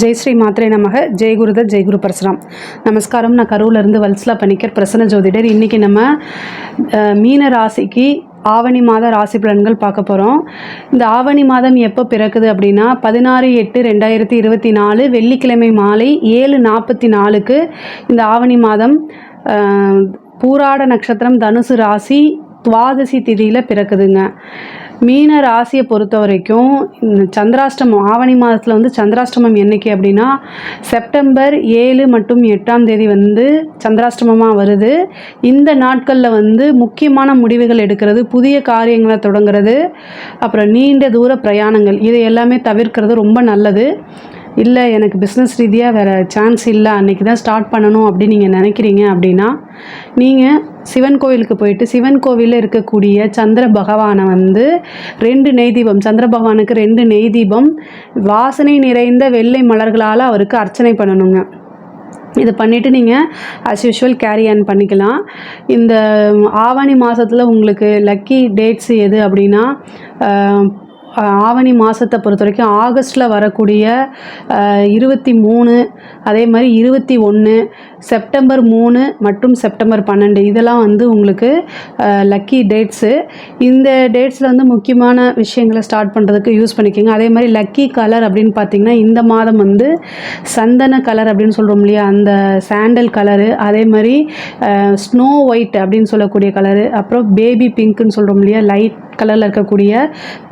ஜெய் ஸ்ரீ மாத்திரை நமக. ஜெய் ஜெய்குரு ஜெய் குரு பரசுராம். நமஸ்காரம். நான் கரூர்லேருந்து வல்சலா பணிக்கர் பிரசன்ன ஜோதிடர். இன்றைக்கி நம்ம மீன ராசிக்கு ஆவணி மாத ராசி பலன்கள் பார்க்க போகிறோம் இந்த ஆவணி மாதம் எப்போ பிறக்குது அப்படின்னா பதினாறு எட்டு ரெண்டாயிரத்தி இருபத்தி நாலு வெள்ளிக்கிழமை மாலை ஏழு நாற்பத்தி நாலுக்கு இந்த ஆவணி மாதம் பூராட நட்சத்திரம் தனுசு ராசி துவாதசி திதியில் பிறக்குதுங்க. மீன ராசியை பொறுத்த வரைக்கும் இந்த சந்திராஷ்டமம் ஆவணி மாதத்தில் வந்து சந்திராஷ்டமம் என்னைக்கு அப்படின்னா செப்டம்பர் ஏழு மற்றும் எட்டாம் தேதி வந்து சந்திராஷ்டமமாக வருது. இந்த நாட்களில் வந்து முக்கியமான முடிவுகள் எடுக்கிறது புதிய காரியங்களை தொடங்குறது அப்புறம் நீண்ட தூர பிரயாணங்கள் இதை எல்லாமே தவிர்க்கிறது ரொம்ப நல்லது. இல்லை எனக்கு பிஸ்னஸ் ரீதியாக வேறு சான்ஸ் இல்லை. அன்றைக்கி தான் ஸ்டார்ட் பண்ணணும் அப்படின்னு நீங்கள் நினைக்கிறீங்க அப்படின்னா நீங்கள் சிவன் கோவிலுக்கு போயிட்டு சிவன் கோவிலில் இருக்கக்கூடிய சந்திர பகவானை வந்து ரெண்டு நெய் தீபம் சந்திர பகவானுக்கு ரெண்டு நெய் தீபம் வாசனை நிறைந்த வெள்ளை மலர்களால் அவருக்கு அர்ச்சனை பண்ணணுங்க. இதை பண்ணிவிட்டு நீங்கள் அஸ் யூஷுவல் கேரி ஆன் பண்ணிக்கலாம். இந்த ஆவணி மாதத்தில் உங்களுக்கு லக்கி டேட்ஸ் எது அப்படின்னா ஆவணி மாதத்தை பொறுத்த வரைக்கும் ஆகஸ்ட்டில் வரக்கூடிய இருபத்தி மூணு அதே மாதிரி இருபத்தி ஒன்று செப்டம்பர் மூணு மற்றும் செப்டம்பர் பன்னெண்டு. இதெல்லாம் வந்து உங்களுக்கு லக்கி டேட்ஸு இந்த டேட்ஸில் வந்து முக்கியமான விஷயங்களை ஸ்டார்ட் பண்ணுறதுக்கு யூஸ் பண்ணிக்கோங்க. அதே மாதிரி லக்கி கலர் அப்படின்னு பார்த்தீங்கன்னா இந்த மாதம் வந்து சந்தன கலர் அப்படின்னு சொல்கிறோம் இல்லையா? அந்த சாண்டல் கலரு அதே மாதிரி ஸ்னோ ஒயிட் அப்படின்னு சொல்லக்கூடிய கலரு அப்புறம் பேபி பிங்க்குன்னு சொல்கிறோம் இல்லையா? லைட் கலரில் இருக்கக்கூடிய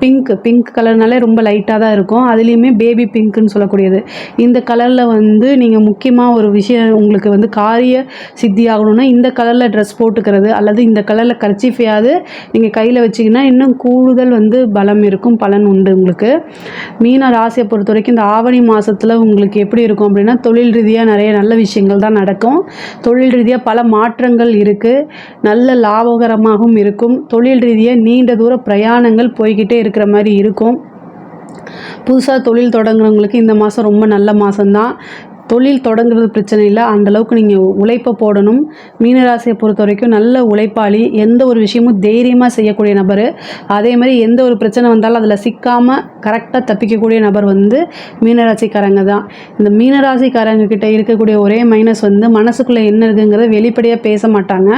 பிங்க் பிங்க் கலர்னாலே ரொம்ப லைட்டாக தான் இருக்கும். அதுலேயுமே பேபி பிங்க்குன்னு சொல்லக்கூடியது. இந்த கலரில் வந்து நீங்கள் முக்கியமாக ஒரு விஷயம் உங்களுக்கு வந்து காரிய சித்தி ஆகணும்னா இந்த கலரில் ட்ரெஸ் போட்டுக்கிறது அல்லது இந்த கலரில் கர்ச்சிஃபையாவது நீங்கள் கையில் வச்சிங்கன்னா இன்னும் கூடுதல் வந்து பலம் இருக்கும் பலன் உண்டு உங்களுக்கு. மீன ராசியை பொறுத்த வரைக்கும் இந்த ஆவணி மாதத்தில் உங்களுக்கு எப்படி இருக்கும் அப்படின்னா தொழில் ரீதியாக நிறைய நல்ல விஷயங்கள் தான் நடக்கும். தொழில் ரீதியாக பல மாற்றங்கள் இருக்குது நல்ல லாபகரமாகவும் இருக்கும். தொழில் ரீதியாக நீண்ட தூர பிரயாணங்கள் போய்கிட்டே இருக்கிற மாதிரி இருக்கும். புதுசாக தொழில் தொடங்குறவங்களுக்கு இந்த மாதம் ரொம்ப நல்ல மாதம்தான் தொழில் தொடங்குறது பிரச்சனை இல்லை. அந்த அளவுக்கு நீங்கள் உழைப்பை போடணும். மீனராசியை பொறுத்த வரைக்கும் நல்ல உழைப்பாளி எந்த ஒரு விஷயமும் தைரியமாக செய்யக்கூடிய நபர். அதே மாதிரி எந்த ஒரு பிரச்சனை வந்தாலும் அதில் சிக்காமல் கரெக்டாக தப்பிக்கக்கூடிய நபர் வந்து மீனராசிக்காரங்க தான். இந்த மீனராசிக்காரங்க கிட்ட இருக்கக்கூடிய ஒரே மைனஸ் வந்து மனசுக்குள்ளே என்ன இருக்குங்கிறத வெளிப்படையாக பேச மாட்டாங்க.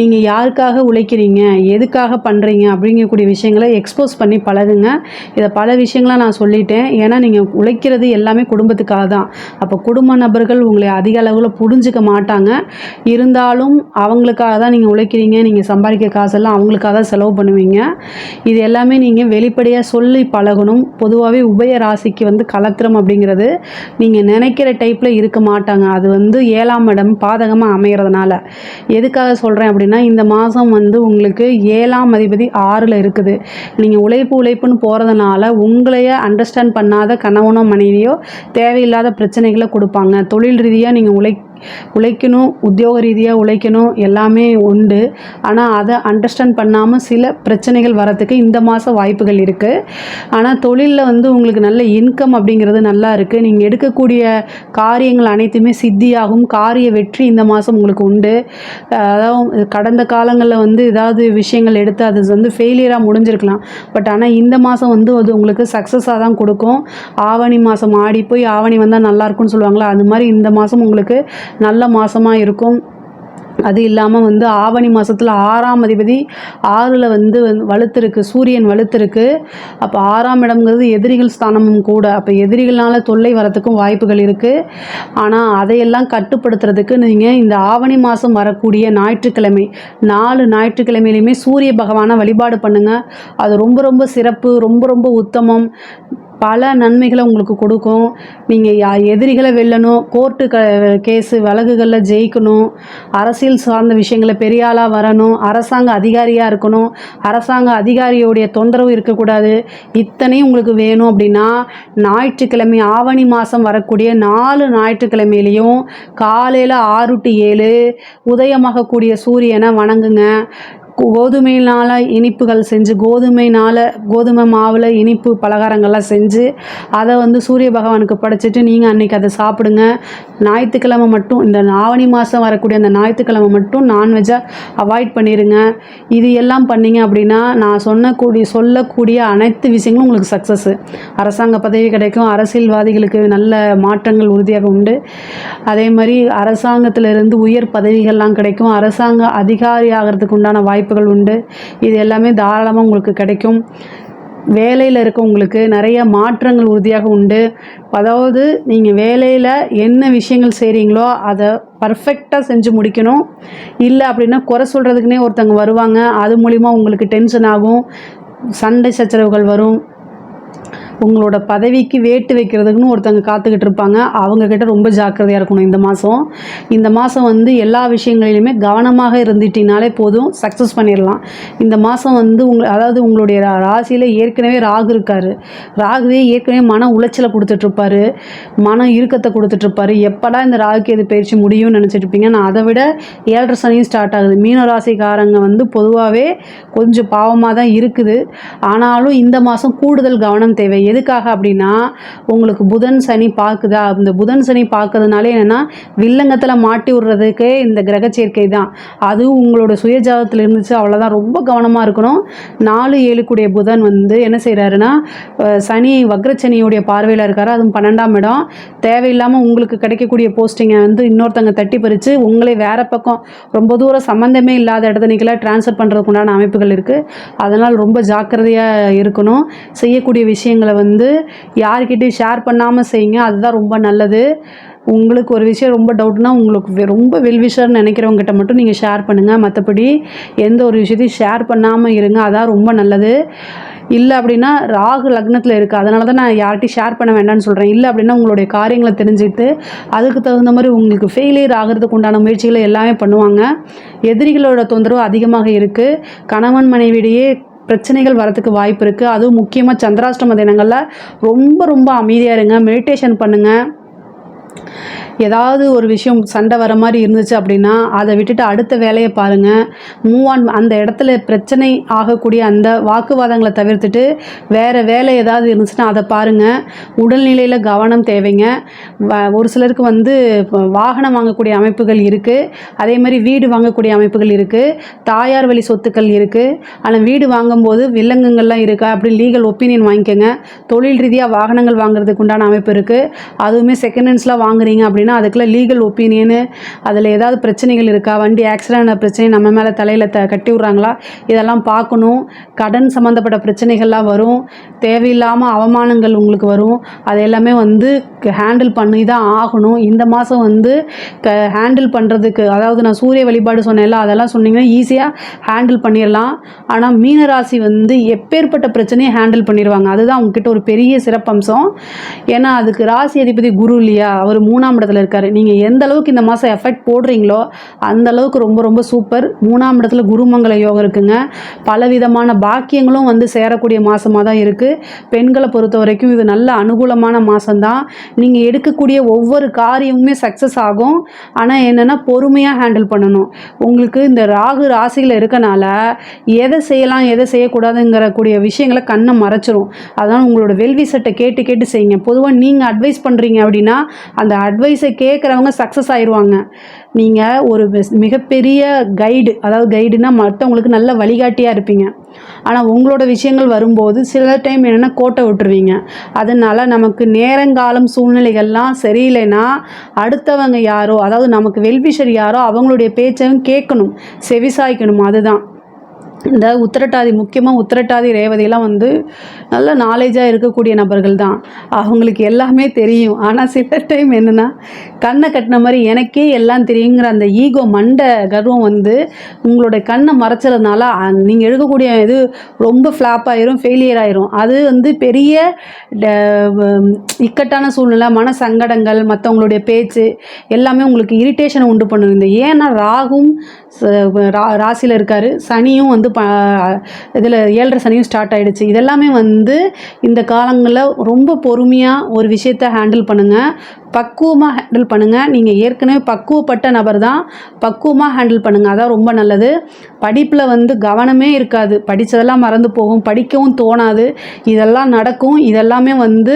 நீங்கள் யாருக்காக உழைக்கிறீங்க? எதுக்காக பண்ணுறீங்க அப்படிங்கக்கூடிய விஷயங்களை எக்ஸ்போஸ் பண்ணி பழகுங்க. இதை பல விஷயங்களை நான் சொல்லிட்டேன். ஏன்னா நீங்கள் உழைக்கிறது எல்லாமே குடும்பத்துக்காக தான். அப்போ குடும்ப நபர்கள் உங்களை அதிக அளவில் புரிஞ்சுக்க மாட்டாங்க. இருந்தாலும் அவங்களுக்காக தான் நீங்கள் உழைக்கிறீங்க நீங்கள் சம்பாதிக்க காசெல்லாம் அவங்களுக்காக தான் செலவு பண்ணுவீங்க. இது எல்லாமே நீங்கள் வெளிப்படையாக சொல்லி பழகணும். பொதுவாகவே உபய ராசிக்கு வந்து கலத்திரம் அப்படிங்கிறது நீங்கள் நினைக்கிற டைப்பில் இருக்க மாட்டாங்க. அது வந்து ஏழாம் இடம் பாதகமாக அமைகிறதுனால எதுக்காக சொல்கிறேன் அப்படின்னா இந்த மாதம் வந்து உங்களுக்கு ஏழாம் அதிபதி ஆறில் இருக்குது. நீங்கள் உழைப்பு உழைப்புன்னு போகிறதுனால உங்களையே அண்டர்ஸ்டாண்ட் பண்ணாத கணவனோ மனைவியோ தேவையில்லாத பிரச்சனைகளை கொடுப்பாங்க. தொழில் ரீதியாக நீங்கள் உழை உழைக்கணும் உத்தியோக ரீதியாக உழைக்கணும் எல்லாமே உண்டு. ஆனால் அதை அண்டர்ஸ்டாண்ட் பண்ணாமல் சில பிரச்சனைகள் வரத்துக்கு இந்த மாதம் வாய்ப்புகள் இருக்குது ஆனால் தொழிலில் வந்து உங்களுக்கு நல்ல இன்கம் அப்படிங்கிறது நல்லா இருக்குது நீங்கள் எடுக்கக்கூடிய காரியங்கள் அனைத்துமே சித்தியாகும். காரிய வெற்றி இந்த மாதம் உங்களுக்கு உண்டு. அதாவது கடந்த காலங்களில் வந்து ஏதாவது விஷயங்கள் எடுத்து அது வந்து ஃபெயிலியராக முடிஞ்சிருக்கலாம். பட் ஆனால் இந்த மாதம் வந்து அது உங்களுக்கு சக்ஸஸாக தான் கொடுக்கும். ஆவணி மாதம் ஆடி போய் ஆவணி வந்தால் நல்லா இருக்கும்னு சொல்லுவாங்களா? அது மாதிரி இந்த மாதம் உங்களுக்கு நல்ல மாதமாக இருக்கும். அது இல்லாமல் வந்து ஆவணி மாதத்தில் ஆறாம் அதிபதி ஆறில் வந்து வலுத்திருக்கு சூரியன் வலுத்திருக்கு. அப்போ ஆறாம் இடம்ங்கிறது எதிரிகள் ஸ்தானமும் கூட. அப்போ எதிரிகளால் தொல்லை வரத்துக்கும் வாய்ப்புகள் இருக்குது ஆனால் அதையெல்லாம் கட்டுப்படுத்துறதுக்கு நீங்கள் இந்த ஆவணி மாதம் வரக்கூடிய ஞாயிற்றுக்கிழமை நாலு ஞாயிற்றுக்கிழமையிலையுமே சூரிய பகவானை வழிபாடு பண்ணுங்கள் அது ரொம்ப ரொம்ப சிறப்பு ரொம்ப ரொம்ப உத்தமம். பல நன்மைகளை உங்களுக்கு கொடுக்கும். நீங்கள் எதிரிகளை வெல்லணும் கோர்ட்டு க கேஸு வழக்குகளில் ஜெயிக்கணும் அரசியல் சார்ந்த விஷயங்களை பெரிய ஆளாக வரணும் அரசாங்க அதிகாரியாக இருக்கணும் அரசாங்க அதிகாரியோடைய தொந்தரவு இருக்கக்கூடாது. இத்தனையும் உங்களுக்கு வேணும் அப்படின்னா ஞாயிற்றுக்கிழமை ஆவணி மாதம் வரக்கூடிய நாலு ஞாயிற்றுக்கிழமையிலையும் காலையில் ஆறு டு ஏழு உதயமாகக்கூடிய சூரியனை வணங்குங்க. கோதுமையினால் இனிப்புகள் செஞ்சு கோதுமைனால் கோதுமை மாவில் இனிப்பு பலகாரங்கள்லாம் செஞ்சு அதை வந்து சூரிய பகவானுக்கு படைச்சிட்டு நீங்கள் அன்றைக்கி அதை சாப்பிடுங்க. ஞாயிற்றுக்கிழமை மட்டும் இந்த ஆவணி மாதம் வரக்கூடிய அந்த ஞாயிற்றுக்கிழமை மட்டும் நான்வெஜ்ஜை அவாய்ட் பண்ணிடுங்க இது எல்லாம் பண்ணீங்க அப்படின்னா நான் சொன்னக்கூடிய சொல்லக்கூடிய அனைத்து விஷயங்களும் உங்களுக்கு சக்ஸஸ்ஸு அரசாங்க பதவி கிடைக்கும் அரசியல்வாதிகளுக்கு நல்ல மாற்றங்கள் உறுதியாக உண்டு. அதே மாதிரி அரசாங்கத்திலிருந்து உயர் பதவிகள்லாம் கிடைக்கும். அரசாங்க அதிகாரி ஆகிறதுக்கு உண்டான வாய்ப்பு வாய்ப்புகள் உண்டு. இது எல்லாமே தாராளமாக உங்களுக்கு கிடைக்கும். வேலையில் இருக்கவங்களுக்கு நிறைய மாற்றங்கள் உறுதியாக உண்டு. அதாவது நீங்கள் வேலையில் என்ன விஷயங்கள் செய்கிறீங்களோ அதை பர்ஃபெக்டாக செஞ்சு முடிக்கணும். இல்லை அப்படின்னா குறை சொல்கிறதுக்குனே ஒருத்தவங்க வருவாங்க. அது மூலிமா உங்களுக்கு டென்ஷன் ஆகும். சண்டை சச்சரவுகள் வரும். உங்களோட பதவிக்கு வேட்டு வைக்கிறதுக்குன்னு ஒருத்தங்க காத்துக்கிட்டு இருப்பாங்க அவங்கக்கிட்ட ரொம்ப ஜாக்கிரதையாக இருக்கணும் இந்த மாதம் இந்த மாதம் வந்து எல்லா விஷயங்களிலுமே கவனமாக இருந்துட்டினாலே போதும். சக்ஸஸ் பண்ணிடலாம் இந்த மாதம் வந்து உங்க அதாவது உங்களுடைய ரா- ராசியில் ஏற்கனவே ராகு இருக்கார். ராகுவே ஏற்கனவே மன உளைச்சலை கொடுத்துட்ருப்பார் மன இறுக்கத்தை கொடுத்துட்ருப்பாரு எப்படா இந்த ராகுக்கு எது பயிற்சி முடியும்னு நினச்சிட்டு இருப்பீங்க நான் அதை விட ஏழரை சனியும் ஸ்டார்ட் ஆகுது. மீன ராசிக்காரங்க வந்து பொதுவாகவே கொஞ்சம் பாவமாக தான் இருக்குது. ஆனாலும் இந்த மாதம் கூடுதல் கவனம் தேவை. எதுக்காக அப்படின்னா உங்களுக்கு புதன் சனி பார்க்குதா? இந்த புதன் சனி பார்க்கறதுனால என்னென்னா வில்லங்கத்தில் மாட்டி விடுறதுக்கு இந்த கிரக சேர்க்கை தான். அதுவும் உங்களோட சுயஜாதத்தில் இருந்துச்சு அவ்வளோதான் ரொம்ப கவனமாக இருக்கணும். நாலு ஏழு கூடிய புதன் வந்து என்ன செய்கிறாருன்னா சனி வக்ரச்சனியுடைய பார்வையில் இருக்காரு. அதுவும் பன்னெண்டாம் இடம். தேவையில்லாமல் உங்களுக்கு கிடைக்கக்கூடிய போஸ்டிங்கை வந்து இன்னொருத்தங்க தட்டி பறித்து உங்களை வேறு பக்கம் ரொம்ப தூரம் சம்மந்தமே இல்லாத இடத்துனிக்கெல்லாம் ட்ரான்ஸ்ஃபர் பண்ணுறதுக்கு உண்டான அமைப்புகள் இருக்குது அதனால் ரொம்ப ஜாக்கிரதையாக இருக்கணும். செய்யக்கூடிய விஷயங்களை வந்து யார்கிட்டையும் ஷேர் பண்ணாமல் செய்யுங்க. அதுதான் ரொம்ப நல்லது. உங்களுக்கு ஒரு விஷயம் ரொம்ப டவுட்னா உங்களுக்கு வெ- ரொம்ப வெல்விஷர்னு நினைக்கிறவங்ககிட்ட மட்டும் நீங்கள் ஷேர் பண்ணுங்கள் மற்றபடி எந்த ஒரு விஷயத்தையும் ஷேர் பண்ணாமல் இருங்க. அதான் ரொம்ப நல்லது. இல்லை அப்படின்னா ராகு லக்னத்தில் இருக்குது அதனால தான் நான் யார்கிட்டையும் ஷேர் பண்ண வேண்டாம்னு சொல்கிறேன் இல்லை அப்படின்னா உங்களுடைய காரியங்களை தெரிஞ்சுக்கிட்டு அதுக்கு தகுந்த மாதிரி உங்களுக்கு ஃபெயிலியர் ஆகிறதுக்கு உண்டான முயற்சிகளை எல்லாமே பண்ணுவாங்க. எதிரிகளோட தொந்தரவு அதிகமாக இருக்குது கணவன் மனைவியிடையே பிரச்சனைகள் வரதுக்கு வாய்ப்பு இருக்குது அதுவும் முக்கியமாக சந்திராஷ்டம தினங்களில் ரொம்ப ரொம்ப அமைதியாக இருங்க. மெடிடேஷன் பண்ணுங்கள் ஏதாவது ஒரு விஷயம் சண்டை வர மாதிரி இருந்துச்சு அப்படின்னா அதை விட்டுட்டு அடுத்த வேலையை பாருங்கள் மூவ் ஆன் அந்த இடத்துல பிரச்சனை ஆகக்கூடிய அந்த வாக்குவாதங்களை தவிர்த்துட்டு வேறு வேலை ஏதாவது இருந்துச்சுன்னா அதை பாருங்கள் உடல்நிலையில் கவனம் தேவைங்க. வ- ஒரு சிலருக்கு வந்து வாகனம் வாங்கக்கூடிய அமைப்புகள் இருக்குது அதே மாதிரி வீடு வாங்கக்கூடிய அமைப்புகள் இருக்குது தாயார் வழி சொத்துக்கள் இருக்குது ஆனால் வீடு வாங்கும்போது வில்லங்கங்கள்லாம் இருக்கா? அப்படி லீகல் ஒப்பீனியன் வாங்கிக்கோங்க. தொழில் ரீதியாக வாகனங்கள் வாங்குறதுக்கு உண்டான அமைப்பு இருக்குது அதுவுமே செகண்ட் ஹேண்ட்ஸ்லாம் வாங்குறீங்க அப்படின்னா அதுக்குள்ளே லீகல் ஒப்பீனியனு அதில் ஏதாவது பிரச்சனைகள் இருக்கா? வண்டி ஆக்சிடென்ட் பிரச்சனை நம்ம மேலே தலையில் த கட்டி விட்றாங்களா? இதெல்லாம் பார்க்கணும். கடன் சம்மந்தப்பட்ட பிரச்சனைகள்லாம் வரும். தேவையில்லாமல் அவமானங்கள் உங்களுக்கு வரும். அது எல்லாமே வந்து ஹேண்டில் பண்ணி தான் ஆகணும். இந்த மாதம் வந்து க ஹேண்டில் பண்ணுறதுக்கு அதாவது நான் சூரிய வழிபாடு சொன்னேன்ல அதெல்லாம் சொன்னீங்கன்னா ஈஸியாக ஹேண்டில் பண்ணிடலாம். ஆனால் மீனராசி வந்து எப்பேற்பட்ட பிரச்சனையை ஹேண்டில் பண்ணிடுவாங்க. அதுதான் உங்ககிட்ட ஒரு பெரிய சிறப்பம்சம். ஏன்னா அதுக்கு ராசி அதிபதி குரு இல்லையா? அவர் மூணாம் இடத்துல இருக்கார். நீங்கள் எந்த அளவுக்கு இந்த மாதம் எஃபெக்ட் போடுறீங்களோ அந்த அளவுக்கு ரொம்ப ரொம்ப சூப்பர் மூணாம் இடத்துல குருமங்கல யோகம் இருக்குங்க. பலவிதமான பாக்கியங்களும் வந்து சேரக்கூடிய மாதமாக தான் இருக்குது பெண்களை பொறுத்த வரைக்கும் இது நல்ல அனுகூலமான மாதம்தான் நீங்கள் எடுக்கக்கூடிய ஒவ்வொரு காரியமுமே சக்ஸஸ் ஆகும். ஆனால் என்னென்னா பொறுமையாக ஹேண்டில் பண்ணணும். உங்களுக்கு இந்த ராகு ராசியில் இருக்கனால எதை செய்யலாம் எதை செய்யக்கூடாதுங்கிற கூடிய விஷயங்களை கண்ணை மறைச்சிரும். அதனால் உங்களோட வெல்விசட்டை கேட்டு கேட்டு செய்யுங்க. பொதுவாக நீங்கள் அட்வைஸ் பண்ணுறீங்க அப்படின்னா அந்த அட்வைஸை கேட்குறவங்க சக்ஸஸ் ஆயிடுவாங்க நீங்கள் ஒரு மிகப்பெரிய கைடு அதாவது கைடுனா மற்றவங்களுக்கு நல்ல வழிகாட்டியாக இருப்பீங்க. ஆனால் உங்களோட விஷயங்கள் வரும்போது சில டைம் என்னென்னா கோட்டை விட்டுருவீங்க. அதனால் நமக்கு நேரங்காலம் சூழ்நிலைகள்லாம் சரியில்லைன்னா அடுத்தவங்க யாரோ அதாவது நமக்கு வெல்விஷர் யாரோ அவங்களுடைய பேச்சையும் கேட்கணும். செவிசாய்க்கணும். அதுதான். இந்த உத்திரட்டாதி முக்கியமாக உத்திரட்டாதி ரேவதியெல்லாம் வந்து நல்ல நாலேஜாக இருக்கக்கூடிய நபர்கள் தான் அவங்களுக்கு எல்லாமே தெரியும். ஆனால் சில டைம் என்னென்னா கண்ணை கட்டின மாதிரி எனக்கே எல்லாம் தெரியுங்கிற அந்த ஈகோ மண்டை கர்வம் வந்து உங்களுடைய கண்ணை மறைச்சதுனால நீங்கள் எழுதக்கூடிய இது ரொம்ப ஃப்ளாப் ஆயிரும் ஃபெயிலியர் ஆயிரும். அது வந்து பெரிய ட- இக்கட்டான சூழ்நிலை மன சங்கடங்கள் மற்றவங்களுடைய பேச்சு எல்லாமே உங்களுக்கு இரிட்டேஷனை உண்டு பண்ணும். இந்த ஏன்னா ராகும் ரா ராசியில் இருக்கார். சனியும் வந்து ப இதில் ஏழரை சனியும் ஸ்டார்ட் ஆகிடுச்சு இதெல்லாமே வந்து இந்த காலங்களில் ரொம்ப பொறுமையாக ஒரு விஷயத்தை ஹேண்டில் பண்ணுங்கள் பக்குவமாக ஹேண்டில் பண்ணுங்கள் நீங்கள் ஏற்கனவே பக்குவப்பட்ட நபர் தான். பக்குவமாக ஹேண்டில் பண்ணுங்கள் அதான் ரொம்ப நல்லது. படிப்பில் வந்து கவனமே இருக்காது. படித்ததெல்லாம் மறந்து போகும். படிக்கவும் தோணாது. இதெல்லாம் நடக்கும். இதெல்லாமே வந்து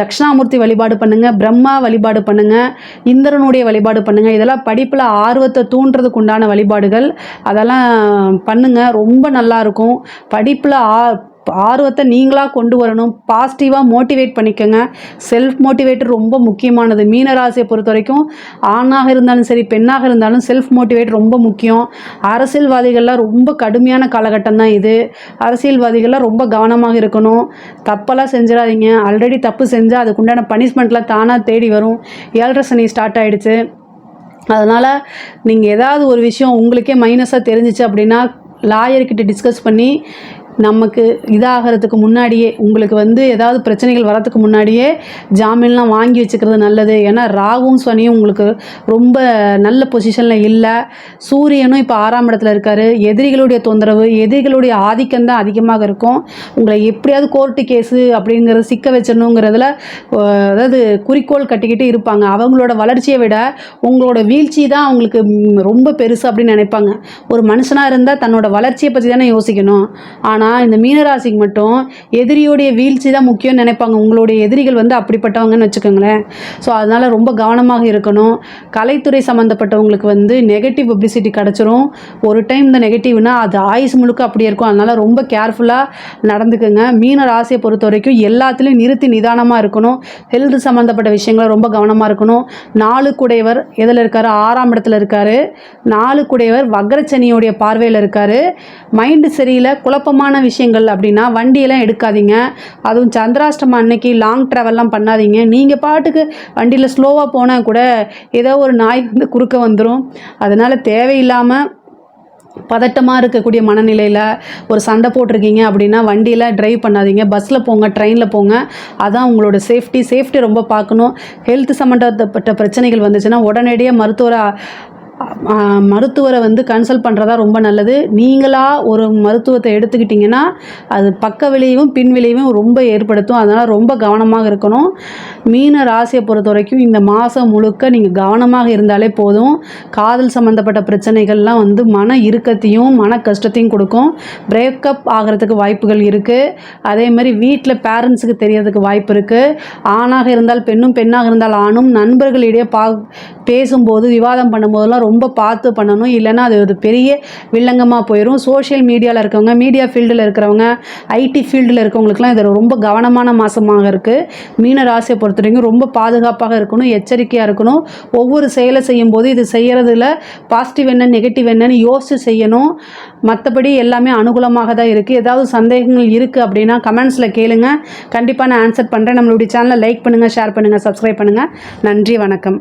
தட்சிணாமூர்த்தி வழிபாடு பண்ணுங்கள் பிரம்மா வழிபாடு பண்ணுங்கள் இந்திரனுடைய வழிபாடு பண்ணுங்கள் இதெல்லாம் படிப்பில் ஆர்வத்தை தூண்டுறதுக்கு உண்டான வழிபாடுகள் அதெல்லாம் பண்ணுங்கள் ரொம்ப நல்லாயிருக்கும் படிப்பில் ஆ ஆர்வத்தை நீங்களாக கொண்டு வரணும். பாசிட்டிவாக மோட்டிவேட் பண்ணிக்கோங்க. செல்ஃப் மோட்டிவேட்டர் ரொம்ப முக்கியமானது. மீனராசியை பொறுத்த வரைக்கும் ஆணாக இருந்தாலும் சரி பெண்ணாக இருந்தாலும் செல்ஃப் மோட்டிவேட் ரொம்ப முக்கியம். அரசியல்வாதிகள்லாம் ரொம்ப கடுமையான காலகட்டம் தான் இது. அரசியல்வாதிகள்லாம் ரொம்ப கவனமாக இருக்கணும். தப்பெல்லாம் செஞ்சிடாதீங்க. ஆல்ரெடி தப்பு செஞ்சால் அதுக்குண்டான பனிஷ்மெண்ட்லாம் தானாக தேடி வரும். ஏழரை சனி ஸ்டார்ட் ஆகிடுச்சு அதனால் நீங்கள் ஏதாவது ஒரு விஷயம் உங்களுக்கே மைனஸாக தெரிஞ்சிச்சு அப்படின்னா லாயர்கிட்ட டிஸ்கஸ் பண்ணி நமக்கு இதாகிறதுக்கு முன்னாடியே உங்களுக்கு வந்து ஏதாவது பிரச்சனைகள் வரத்துக்கு முன்னாடியே ஜாமீன்லாம் வாங்கி வச்சுக்கிறது நல்லது. ஏன்னா ராகுவும் சனியும் உங்களுக்கு ரொம்ப நல்ல பொசிஷனில் இல்லை. சூரியனும் இப்போ ஆறாம் இடத்துல இருக்காரு. எதிரிகளுடைய தொந்தரவு எதிரிகளுடைய ஆதிக்கம் தான் அதிகமாக இருக்கும். உங்களை எப்படியாவது கோர்ட்டு கேஸு அப்படிங்கிறது சிக்க வச்சிடணுங்கிறதுல அதாவது குறிக்கோள் கட்டிக்கிட்டு இருப்பாங்க. அவங்களோட வளர்ச்சியை விட உங்களோட வீழ்ச்சி தான் அவங்களுக்கு ரொம்ப பெருசு அப்படின்னு நினைப்பாங்க. ஒரு மனுஷனாக இருந்தால் தன்னோட வளர்ச்சியை பற்றி தானே யோசிக்கணும். ஆனால் இந்த மீனராசிக்கு மட்டும் எதிரியோடைய வீழ்ச்சி தான் முக்கியம்னு நினைப்பாங்க. உங்களுடைய எதிரிகள் வந்து அப்படிப்பட்டவங்கன்னு வச்சுக்கோங்களேன். ஸோ அதனால் ரொம்ப கவனமாக இருக்கணும். கலைத்துறை சம்மந்தப்பட்டவங்களுக்கு வந்து நெகட்டிவ் பப்ளிசிட்டி கிடச்சிரும். ஒரு டைம் இந்த நெகட்டிவ்னா அது ஆயுஸ் முழுக்க அப்படியே இருக்கும். அதனால் ரொம்ப கேர்ஃபுல்லாக நடந்துக்குங்க. மீன ராசியை பொறுத்த வரைக்கும் எல்லாத்துலேயும் நிறுத்தி நிதானமாக இருக்கணும். ஹெல்த் சம்மந்தப்பட்ட விஷயங்கள ரொம்ப கவனமாக இருக்கணும். நாலு குடையவர் எதில் இருக்கார்? ஆறாம் இடத்துல இருக்கார். நாலு குடையவர் வக்ரச்சனியோடைய பார்வையில் இருக்கார். மைண்டு சரியில்லை குழப்பமான விஷயங்கள் அப்படின்னா வண்டியெல்லாம் எடுக்காதீங்க. அதுவும் சந்திராஷ்டமம் அன்னைக்கு லாங் ட்ராவல்லாம் பண்ணாதீங்க. நீங்கள் பாட்டுக்கு வண்டியில் ஸ்லோவாக போனால் கூட ஏதோ ஒரு நாய் வந்து குறுக்க வந்துடும் அதனால் தேவையில்லாமல் பதட்டமாக இருக்கக்கூடிய மனநிலையில் ஒரு சண்டை போட்டிருக்கீங்க அப்படின்னா வண்டியில் டிரைவ் பண்ணாதீங்க. பஸ்ஸில் போங்க ட்ரெயினில் போங்க. அதான் உங்களோட சேஃப்டி சேஃப்டி ரொம்ப பார்க்கணும். ஹெல்த் சம்மந்தப்பட்ட பிரச்சனைகள் வந்துச்சுன்னா உடனடியாக மருத்துவரை மருத்துவரை வந்து கன்சல்ட் பண்ணுறதா ரொம்ப நல்லது. நீங்களாக ஒரு மருத்துவத்தை எடுத்துக்கிட்டிங்கன்னா அது பக்க விளைவும் பின் விளைவும் ரொம்ப ஏற்படுத்தும். அதனால் ரொம்ப கவனமாக இருக்கணும். மீன ராசியை பொறுத்த வரைக்கும் இந்த மாதம் முழுக்க நீங்கள் கவனமாக இருந்தாலே போதும். காதல் சம்மந்தப்பட்ட பிரச்சனைகள்லாம் வந்து மன இறுக்கத்தையும் மன கஷ்டத்தையும் கொடுக்கும். பிரேக்கப் ஆகிறதுக்கு வாய்ப்புகள் இருக்குது அதே மாதிரி வீட்டில் பேரண்ட்ஸுக்கு தெரியறதுக்கு வாய்ப்பு இருக்குது ஆணாக இருந்தால் பெண்ணும் பெண்ணாக இருந்தால் ஆணும். நண்பர்களிடையே பா பேசும்போது விவாதம் பண்ணும்போதெல்லாம் ரொம்ப பார்த்து பண்ணணும். இல்லைன்னா அது ஒரு பெரிய வில்லங்கமாக போயிடும் சோஷியல் மீடியாவில் இருக்கவங்க மீடியா ஃபீல்டில் இருக்கிறவங்க ஐடி ஃபீல்டில் இருக்கவங்களுக்குலாம் இது ரொம்ப கவனமான மாதமாக இருக்குது மீன ராசியை பொறுத்த வரைக்கும் ரொம்ப பாதுகாப்பாக இருக்கணும் எச்சரிக்கையாக இருக்கணும். ஒவ்வொரு செயலை செய்யும்போது இது செய்கிறதுல பாசிட்டிவ் என்ன நெகட்டிவ் என்னன்னு யோசித்து செய்யணும். மற்றபடி எல்லாமே அனுகூலமாக தான் இருக்குது ஏதாவது சந்தேகங்கள் இருக்குது அப்படின்னா கமெண்ட்ஸில் கேளுங்க. கண்டிப்பாக நான் ஆன்சர் பண்ணுறேன் நம்மளுடைய சேனலை லைக் பண்ணுங்கள் ஷேர் பண்ணுங்கள் சப்ஸ்கிரைப் பண்ணுங்கள் நன்றி வணக்கம்.